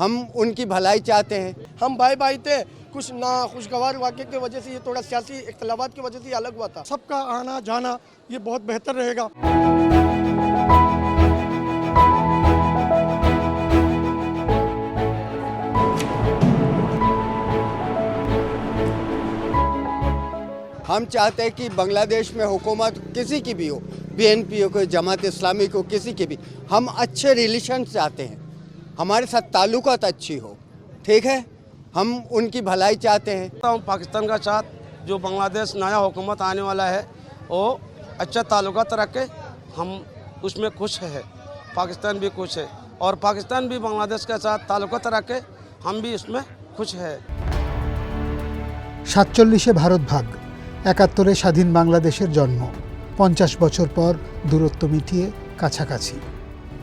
हम उनकी भलाई चाहते हैं। हम भाई भाई थे कुछ ना खुशगवार वाक्य की वजह से ये थोड़ा सियासी इख्तलाफात की वजह से अलग हुआ था। सबका आना जाना ये बहुत बेहतर रहेगा। हम चाहते हैं कि बांग्लादेश में हुकूमत किसी की भी हो बीएनपी हो कोई जमात इस्लामी को किसी की भी हम अच्छे रिलेशन चाहते हैं। हमारे साथ ताल्लुकात अच्छी हो ठीक है हम उनकी भलाई चाहते हैं तो हम पाकिस्तान का साथ जो बांग्लादेश नया हुकूमत आने वाला है वो अच्छा ताल्लुकात रखे हम उसमें खुश है पाकिस्तान भी खुश है और पाकिस्तान भी बांग्लादेश के साथ ताल्लुकात रखे हम भी इसमें खुश है সাতচল্লিশে ভারত ভাগ একাত্তরে স্বাধীন বাংলাদেশের জন্ম পঞ্চাশ বছর পর দূরত্ব মিটিয়ে কাছাকাছি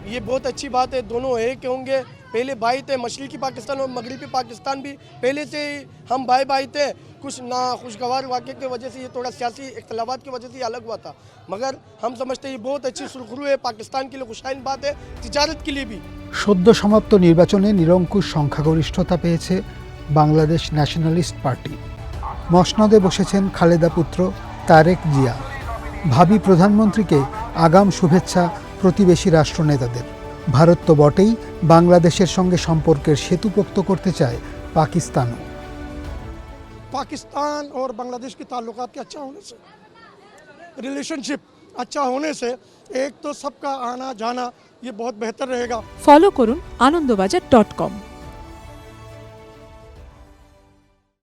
ये बहुत अच्छी बात है दोनों एक होंगे पहले भाई थे मशरकी पाकिस्तान और मगरबी पाकिस्तान भी पहले से ही हम भाई भाई थे कुछ ना खुशगवार वाक्य की वजह से ये थोड़ा सियासी इख्तलाफात की वजह से ये अलग हुआ था मगर हम समझते हैं ये बहुत अच्छी सुरखरू है पाकिस्तान के लिए खुशाइन बात है तिजारत के लिए भी সদ্য সমাপ্ত নির্বাচনে নিরঙ্কুশ সংখ্যাগরিষ্ঠতা পেয়েছে বাংলাদেশ ন্যাশনালিস্ট পার্টি মসনদে বসেছেন খালেদা পুত্র তারেক জিয়া ভাবি প্রধানমন্ত্রীকে আগাম শুভেচ্ছা প্রতিবেশী রাষ্ট্রনেতাদের ভারত তো বটেই বাংলাদেশের সঙ্গে সম্পর্কের সেতু পোক্ত করতে চায় পাকিস্তানও पाकिस्तान और बांग्लादेश के ताल्लुकात के अच्छा होने से रिलेशनशिप अच्छा होने से एक तो सबका आना जाना ये बहुत बेहतर रहेगा ফলো করুন আনন্দবাজার ডট কম